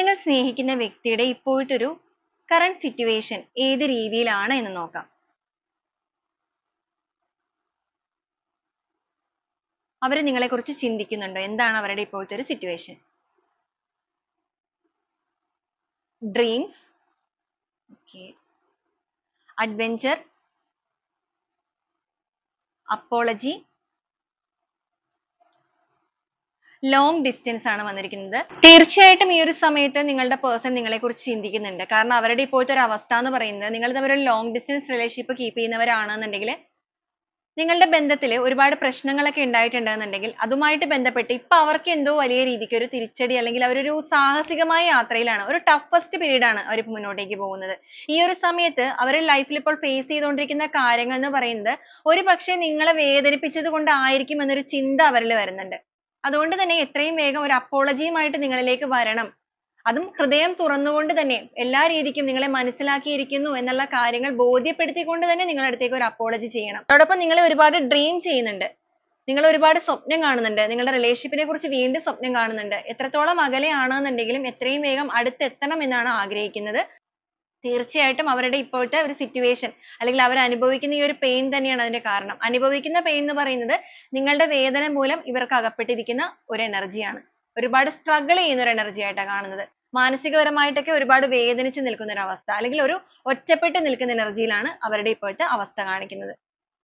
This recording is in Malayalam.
നിങ്ങൾ സ്നേഹിക്കുന്ന വ്യക്തിയുടെ ഇപ്പോഴത്തെ ഒരു കറണ്ട് സിറ്റുവേഷൻ ഏത് രീതിയിലാണ് എന്ന് നോക്കാം. അവർ നിങ്ങളെക്കുറിച്ച് ചിന്തിക്കുന്നുണ്ടോ? എന്താണ് അവരുടെ ഇപ്പോഴത്തെ ഒരു situation dreams okay adventure apology long distance ആണ് വന്നിരിക്കുന്നത്. തീർച്ചയായിട്ടും ഈ ഒരു സമയത്ത് നിങ്ങളുടെ പേഴ്സൺ നിങ്ങളെ കുറിച്ച് ചിന്തിക്കുന്നുണ്ട്. കാരണം അവരുടെ ഇപ്പോഴത്തെ ഒരു അവസ്ഥ എന്ന് പറയുന്നത് നിങ്ങൾ തമ്മിൽ ഒരു ലോങ് ഡിസ്റ്റൻസ് റിലേഷൻഷിപ്പ് കീപ്പ് ചെയ്യുന്നവരാണെന്നുണ്ടെങ്കിൽ നിങ്ങളുടെ ബന്ധത്തിൽ ഒരുപാട് പ്രശ്നങ്ങളൊക്കെ ഉണ്ടായിട്ടുണ്ടെന്നുണ്ടെങ്കിൽ അതുമായിട്ട് ബന്ധപ്പെട്ട് ഇപ്പൊ അവർക്ക് എന്തോ വലിയ രീതിക്ക് ഒരു തിരിച്ചടി അല്ലെങ്കിൽ അവരൊരു സാഹസികമായ യാത്രയിലാണ് ഒരു ടഫസ്റ്റ് പീരീഡ് ആണ് അവർ മുന്നോട്ടേക്ക് പോകുന്നത്. ഈ ഒരു സമയത്ത് അവരുടെ ലൈഫിൽ ഇപ്പോൾ ഫേസ് ചെയ്തുകൊണ്ടിരിക്കുന്ന കാര്യങ്ങൾ എന്ന് പറയുന്നത് ഒരു നിങ്ങളെ വേദനിപ്പിച്ചത് കൊണ്ടായിരിക്കും എന്നൊരു ചിന്ത അവരിൽ വരുന്നുണ്ട്. അതുകൊണ്ട് തന്നെ എത്രയും വേഗം ഒരു അപ്പോളജിയുമായിട്ട് നിങ്ങളിലേക്ക് വരണം. അതും ഹൃദയം തുറന്നുകൊണ്ട് തന്നെ എല്ലാ രീതിക്കും നിങ്ങളെ മനസ്സിലാക്കിയിരിക്കുന്നു എന്നുള്ള കാര്യങ്ങൾ ബോധ്യപ്പെടുത്തിക്കൊണ്ട് തന്നെ നിങ്ങളുടെ അടുത്തേക്ക് ഒരു അപ്പോളജി ചെയ്യണം. അതോടൊപ്പം നിങ്ങൾ ഒരുപാട് dream ചെയ്യുന്നുണ്ട്. നിങ്ങൾ ഒരുപാട് സ്വപ്നം കാണുന്നുണ്ട്. നിങ്ങളുടെ relationship നെ കുറിച്ച് വീണ്ടും സ്വപ്നം കാണുന്നുണ്ട്. എത്രത്തോളം അകലെയാണെന്നുണ്ടെങ്കിലും എത്രയും വേഗം അടുത്തെത്തണം എന്നാണ് ആഗ്രഹിക്കുന്നത്. തീർച്ചയായിട്ടും അവരുടെ ഇപ്പോഴത്തെ ഒരു സിറ്റുവേഷൻ അല്ലെങ്കിൽ അവർ അനുഭവിക്കുന്ന ഈ ഒരു പെയിൻ തന്നെയാണ് അതിന്റെ കാരണം. അനുഭവിക്കുന്ന പെയിൻ എന്ന് പറയുന്നത് നിങ്ങളുടെ വേദന മൂലം ഇവർക്ക് അകപ്പെട്ടിരിക്കുന്ന ഒരു energy ഒരുപാട് struggle ചെയ്യുന്ന ഒരു energy ആയിട്ടാണ് കാണുന്നത്. മാനസികപരമായിട്ടൊക്കെ ഒരുപാട് വേദനിച്ച് നിൽക്കുന്ന ഒരു അവസ്ഥ അല്ലെങ്കിൽ ഒരു ഒറ്റപ്പെട്ട് നിൽക്കുന്ന energy യിലാണ് അവരുടെ ഇപ്പോഴത്തെ അവസ്ഥ കാണിക്കുന്നത്.